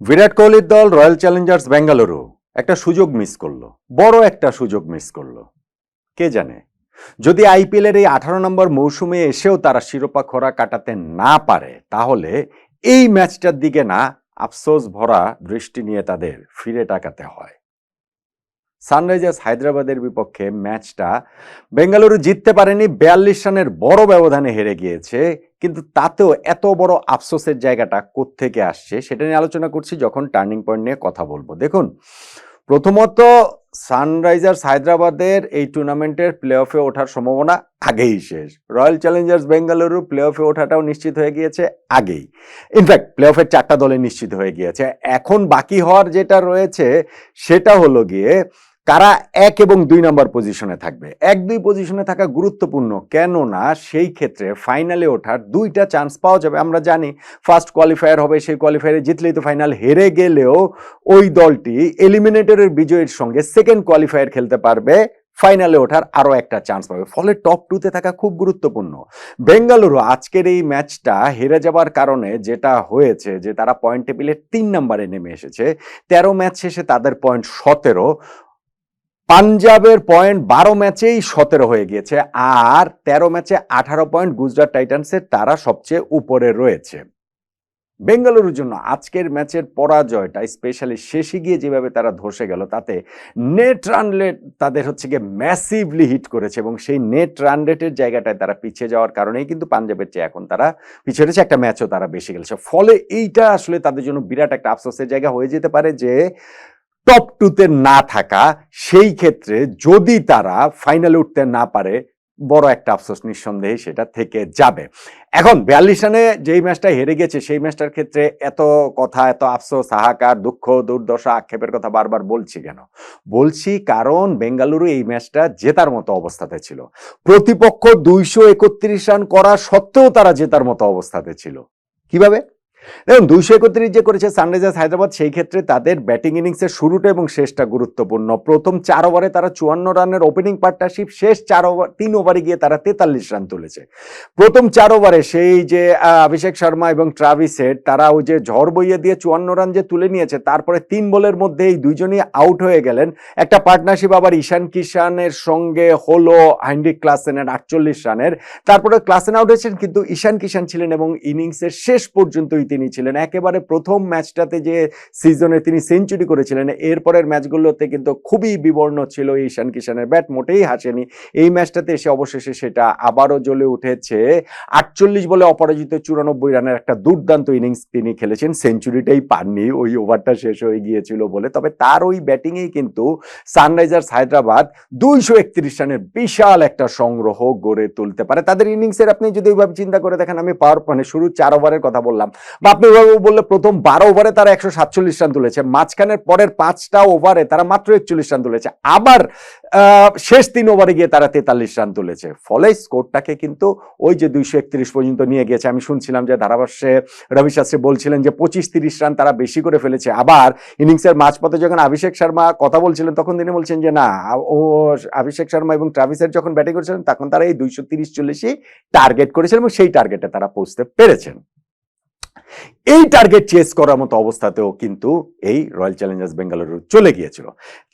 বিরাট কোহলির দল royal Challengers Bengaluru একটা সুযোগ মিস করল, বড় একটা সুযোগ মিস করল। কে জানে? যদি আইপিএল এর এই আঠারো নম্বর মৌসুমে এসেও তারা শিরোপা খরা কাটাতে না পারে, তাহলে এই ম্যাচটার দিকে না আফসোস ভরা দৃষ্টি নিয়ে তাদের ফিরে টাকাতে হয়। সানরাইজার্স হায়দ্রাবাদের বিপক্ষে ম্যাচটা বেঙ্গালুরু জিততে পারেনি, বিয়াল্লিশ রানের বড় ব্যবধানে হেরে গিয়েছে কিন্তু তাতেও এত বড় আফসোসের জায়গাটা কোত্থেকে আসছে সেটা নিয়ে আলোচনা করছি যখন টার্নিং পয়েন্ট নিয়ে কথা বলব। দেখুন, প্রথমত সানরাইজার্স হায়দ্রাবাদের এই টুর্নামেন্টের প্লে অফে ওঠার সম্ভাবনা আগেই শেষ। রয়্যাল চ্যালেঞ্জার্স বেঙ্গালুরু প্লে অফে ওঠাটাও নিশ্চিত হয়ে গিয়েছে আগেই। ইনফ্যাক্ট প্লে অফের চারটা দলে নিশ্চিত হয়ে গিয়েছে। এখন বাকি হওয়ার যেটা রয়েছে সেটা হলো গিয়ে কারা এক এবং দুই নম্বর পজিশনে থাকবে? এক, দুই পজিশনে থাকা গুরুত্বপূর্ণ কেননা সেই ক্ষেত্রে ফাইনালে ওঠার দুইটা চান্স পাওয়া যাবে। আমরা জানি ফার্স্ট কোয়ালিফায়ার হবে, সেই কোয়ালিফায়ারে জিতলেই তো ফাইনাল হেরে গেলেও ওই দলটি এলিমিনেটরের বিজয়ের সঙ্গে সেকেন্ড কোয়ালিফায়ার খেলতে পারবে। ফাইনালে ওঠার আরও একটা চান্স পাবে। ফলে টপ টুতে থাকা খুব গুরুত্বপূর্ণ। বেঙ্গালুরু আজকের এই ম্যাচটা হেরে যাবার কারণে যেটা হয়েছে যে তারা পয়েন্ট টেবিলে তিন নম্বরে নেমে এসেছে। তেরো ম্যাচ শেষে তাদের পয়েন্ট সতেরো। পাঞ্জাবের পয়েন্ট বারো ম্যাচেই সতেরো হয়ে গিয়েছে, আর তেরো ম্যাচে আঠারো পয়েন্ট গুজরাট টাইটান্সের তারা সবচেয়ে উপরে রয়েছে। বেঙ্গালুরুর জন্য আজকের ম্যাচের পরাজয়টা, স্পেশালি শেষে গিয়ে যেভাবে তারা ধসে গেল, তাতে নেট রান রেট তাদের হচ্ছে গিয়ে ম্যাসিভলি হিট করেছে, এবং সেই নেট রান রেটের জায়গাটায় তারা পিছিয়ে যাওয়ার কারণেই কিন্তু পাঞ্জাবের চেয়ে এখন তারা পিছিয়ে রয়েছে, একটা ম্যাচও তারা বেশি খেলেছে। ফলে এইটা আসলে তাদের জন্য বিরাট একটা আফসোসের জায়গা হয়ে যেতে পারে যে টপ টুতে না থাকা, সেই ক্ষেত্রে যদি তারা ফাইনালে উঠতে না পারে, বড় একটা আফসোস নিঃসন্দেহে সেটা থেকে যাবে। এখন বিয়াল্লিশ রানে যেই ম্যাচটা হেরে গেছে, সেই ম্যাচটার ক্ষেত্রে এত কথা, এত আফসোস, হাহাকার, দুঃখ, দুর্দশা, আক্ষেপের কথা বারবার বলছি কেন? বলছি কারণ বেঙ্গালুরু এই ম্যাচটা জেতার মতো অবস্থাতে ছিল। প্রতিপক্ষ দুইশো একত্রিশ রান করা সত্ত্বেও তারা জেতার মতো অবস্থাতে ছিল। কীভাবে? দেখুন, দুইশো একত্রিশ যে করেছে সানরাইজার্স হায়দ্রাবাদ, সেই ক্ষেত্রে তাদের ব্যাটিং ইনিংসের শুরুটা এবং শেষটা গুরুত্বপূর্ণ। প্রথম চার ওভারে তারা চুয়ান্ন রানের ওপেনিং পার্টনারশিপ শেষ চার ওভার তিন ওভারে গিয়ে তারা তেতাল্লিশ রান তুলেছে। প্রথম চার ওভারে সেই যে অভিষেক শর্মা এবং ট্রাভিস হেড তারা ওই যে ঝড় বইয়ে দিয়ে চুয়ান্ন রান যে তুলে নিয়েছে, তারপরে তিন বলের মধ্যে এই দুইজনই আউট হয়ে গেলেন। একটা পার্টনারশিপ আবার ঈশান কিষানের সঙ্গে হলো হাইন্ড্রিক ক্লাসেনের আটচল্লিশ রানের। তারপরে ক্লাসেন আউট হয়েছেন, কিন্তু ঈশান কিষান ছিলেন এবং ইনিংসের শেষ পর্যন্তই তিনি ছিলেন। একেবারে প্রথম ম্যাচটাতে যে সিজনে তিনি সেঞ্চুরি করেছিলেন, এরপরের ম্যাচগুলোতে কিন্তু খুবই বিবর্ণ ছিল ঈশান কিষানের ব্যাট, মোটেই হাসেনি। এই ম্যাচটাতে এসে অবশেষে সেটা আবারও জ্বলে উঠেছে। আটচল্লিশ বলে অপরাজিত চুরানব্বই রানের একটা দুর্দান্ত ইনিংস তিনি খেলেছেন। সেঞ্চুরিটাই পাননি, ওই ওভারটা শেষ হয়ে গিয়েছিল বলে। তবে তার ওই ব্যাটিংয়েই কিন্তু সানরাইজার্স হায়দ্রাবাদ দুইশো একত্রিশ রানের বিশাল একটা সংগ্রহ গড়ে তুলতে পারে। তাদের ইনিংসের আপনি যদি ওইভাবে চিন্তা করে দেখেন, আমি পাওয়ার মানে শুরু চার ওভারের কথা বললাম। বা আপনি বললে প্রথম বারো ওভারে তারা একশো সাতচল্লিশ রান তুলেছে, মাঝখানের পরের পাঁচটা ওভারে তারা মাত্র একচল্লিশ রান তুলেছে, আবার শেষ তিন ওভারে গিয়ে তারা তেতাল্লিশ রান তুলেছে, ফলে স্কোরটাকে কিন্তু ওই যে দুইশো একত্রিশ পর্যন্ত নিয়ে গেছে আমি শুনছিলাম যে ধারাভাষ্যে রবি শাস্ত্রী বলছিলেন যে পঁচিশ তিরিশ রান তারা বেশি করে ফেলেছে, আবার ইনিংসের মাঝপথে যখন অভিষেক শর্মা কথা বলছিলেন তখন তিনি বলছেন যে না, ও অভিষেক শর্মা এবং ট্রাভিসের যখন ব্যাটিং করেছিলেন তখন তারা এই দুইশো তিরিশ চল্লিশই টার্গেট করেছিলেন এবং সেই টার্গেটে তারা পৌঁছতে পেরেছেন। এই টার্গেট চেস করার মতো অবস্থাতেও কিন্তু এই রয়্যাল চ্যালেঞ্জার্স বেঙ্গালুরু চলে গিয়েছিল।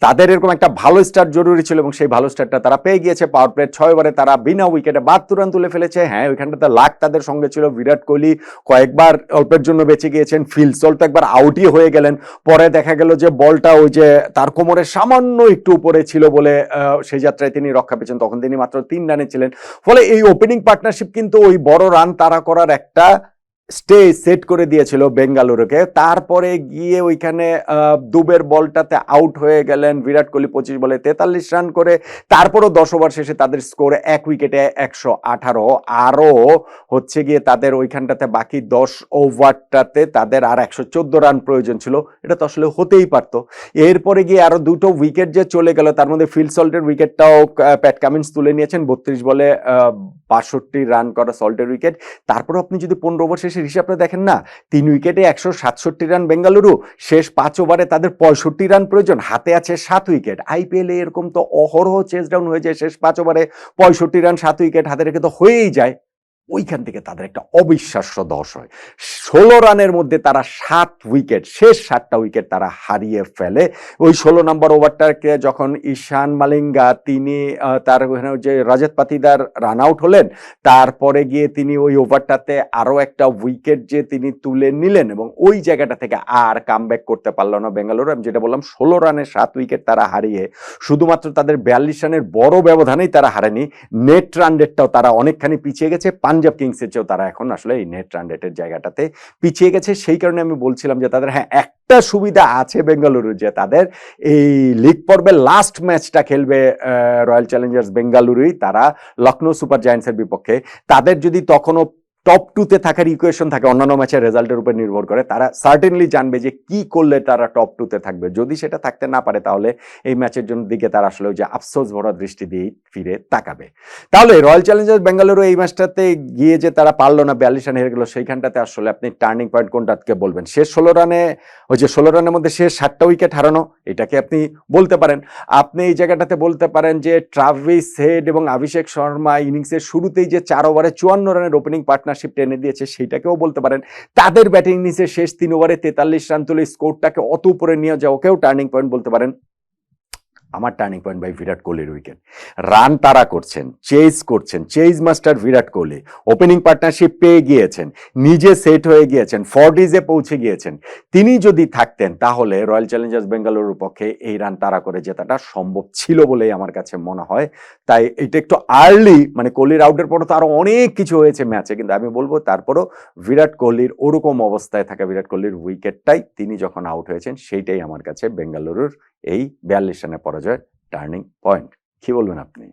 তাদের এরকম একটা ভালো স্টার্ট জরুরি ছিল এবং সেই ভালো স্টার্টটা তারা পেয়ে গিয়েছে। পাওয়ার প্লে ছয় ওভারে তারা বিনা উইকেটে বাহাত্তর রান তুলে ফেলেছে। হ্যাঁ ওইখানটাতে লাখ তাদের সঙ্গে ছিল। বিরাট কোহলি কয়েকবার অল্পের জন্য বেঁচে গিয়েছেন। ফিল সল্ট একবার আউটই হয়ে গেলেন। পরে দেখা গেল যে বলটা ওই যে তার কোমরের সামান্য একটু উপরে ছিল বলে সেই যাত্রায় তিনি রক্ষা পেয়েছেন। তখন তিনি মাত্র তিন রানে ছিলেন। ফলে এই ওপেনিং পার্টনারশিপ কিন্তু ওই বড় রান তারা করার একটা স্টে সেট করে দিয়েছিল বেঙ্গালুরুকে। তারপরে গিয়ে ওইখানে দুবের বলটাতে আউট হয়ে গেলেন বিরাট কোহলি পঁচিশ বলে তেতাল্লিশ রান করে। তারপরও দশ ওভার শেষে তাদের স্কোর এক উইকেটে একশো আঠারো। আরও হচ্ছে গিয়ে তাদের ওইখানটাতে বাকি দশ ওভারটাতে তাদের আর একশো চোদ্দ রান প্রয়োজন ছিল। এটা তো আসলে হতেই পারতো। এরপরে গিয়ে আরও দুটো উইকেট যে চলে গেল, তার মধ্যে ফিল্ড সল্টের উইকেটটাও প্যাট কামিন্স তুলে নিয়েছেন। বত্রিশ বলে বাষট্টি রান করা সল্টের উইকেট তারপর আপনি যদি পনেরো ওভার শেষের হিসাবটা দেখেন না, তিন উইকেটে একশো সাতষট্টি রান বেঙ্গালুরু, শেষ পাঁচ ওভারে তাদের পঁয়ষট্টি রান প্রয়োজন, হাতে আছে সাত উইকেট। আইপিএলে এরকম তো অহরহ চেস ডাউন হয়ে যায়, শেষ পাঁচ ওভারে পঁয়ষট্টি রান, সাত উইকেট হাতে রেখে তো হয়েই যায়। ওইখান থেকে তাদের একটা অবিশ্বাস্য দশ হয়। ষোলো রানের মধ্যে তারা সাত উইকেট শেষ সাতটা উইকেট তারা হারিয়ে ফেলে। ওই ষোলো নম্বর ওভারটাকে যখন ঈশান মালিঙ্গা তিনি তার যে রজত পাতিদার রান আউট হলেন, তারপরে গিয়ে তিনি ওই ওভারটাতে আরও একটা উইকেট যে তিনি তুলে নিলেন এবং ওই জায়গাটা থেকে আর কামব্যাক করতে পারল না বেঙ্গালুরু। আমি যেটা বললাম, ষোলো রানে সাত উইকেট তারা হারিয়ে, শুধুমাত্র তাদের বিয়াল্লিশ রানের বড় ব্যবধানেই তারা হারেনি নেট রান রেটটাও তারা অনেকখানি পিছিয়ে গেছে। পাঞ্জাব কিংসের চেয়েও তারা এখন আসলে এই নেট রান রেটের জায়গাটাতে পিছিয়ে গেছে। সেই কারণে আমি বলছিলাম যে তাদের হ্যাঁ একটা সুবিধা আছে বেঙ্গালুরু যে তাদের এই লিগ পর্বের লাস্ট ম্যাচটা খেলবে রয়্যাল চ্যালেঞ্জার্স বেঙ্গালুরুই তারা লখনৌ সুপার জায়ান্টসের বিপক্ষে। তাদের যদি তখনও টপ টুতে থাকার ইকুয়েশন থাকে, অন্যান্য ম্যাচের রেজাল্টের উপর নির্ভর করে। তারা সার্টেনলি জানবে যে কি করলে তারা টপ টুতে থাকবে। যদি সেটা থাকতে না পারে, তাহলে এই ম্যাচের জন্য দিকে তারা আসলে যে আফসোস ভরা দৃষ্টি দিয়ে ফিরে তাকাবে। তাহলে রয়্যাল চ্যালেঞ্জার্স বেঙ্গালুরু এই ম্যাচটাতে গিয়ে যে তারা পারল না, বিয়াল্লিশ রান হেরে গেলো, সেইখানটাতে আসলে আপনি টার্নিং পয়েন্ট কোনটাকে বলবেন? শেষ ষোলো রানে, ওই যে ষোলো রানের মধ্যে শেষ সাতটা উইকেট হারানো, এটাকে আপনি বলতে পারেন। আপনি এই জায়গাটাতে বলতে পারেন যে ট্রাভিস হেড এবং অভিষেক শর্মা ইনিংসের শুরুতেই যে চার ওভারে চুয়ান্ন রানের ওপেনিং পার্টনারশিপ টেনে দিয়েছে, সেইটাকেও বলতে পারেন। তাদের ব্যাটিং নিচে শেষ তিন ওভারে তেতাল্লিশ রান তুলে স্কোরটাকে অত উপরে নিয়ে যাওয়াকেও টার্নিং পয়েন্ট বলতে পারেন। আমার টার্নিং পয়েন্ট ভাই বিরাট কোহলির উইকেট রান তারা করছেন চেজ করছেন chase master Virat Kohli. Opening partnership পেয়ে গিয়েছেন, নিজে সেট হয়ে গিয়েছেন ফর্ডিজে পৌঁছে গিয়েছেন। তিনি যদি থাকতেন, তাহলে রয়্যাল চ্যালেঞ্জার্স বেঙ্গালুরুর পক্ষে এই রান তারা করে জেতাটা সম্ভব ছিল বলেই আমার কাছে মনে হয়। তাই এটা একটু আর্লি মানে কোহলির আউটের পরও তো আরও অনেক কিছু হয়েছে ম্যাচে কিন্তু আমি বলব তারপরও বিরাট কোহলির ওরকম অবস্থায় থাকা বিরাট কোহলির উইকেটটাই তিনি যখন আউট হয়েছেন, সেইটাই আমার কাছে বেঙ্গালুরুর এই বিয়াল্লিশ রানের পরাজয় টার্নিং পয়েন্ট। কি বলবেন আপনি?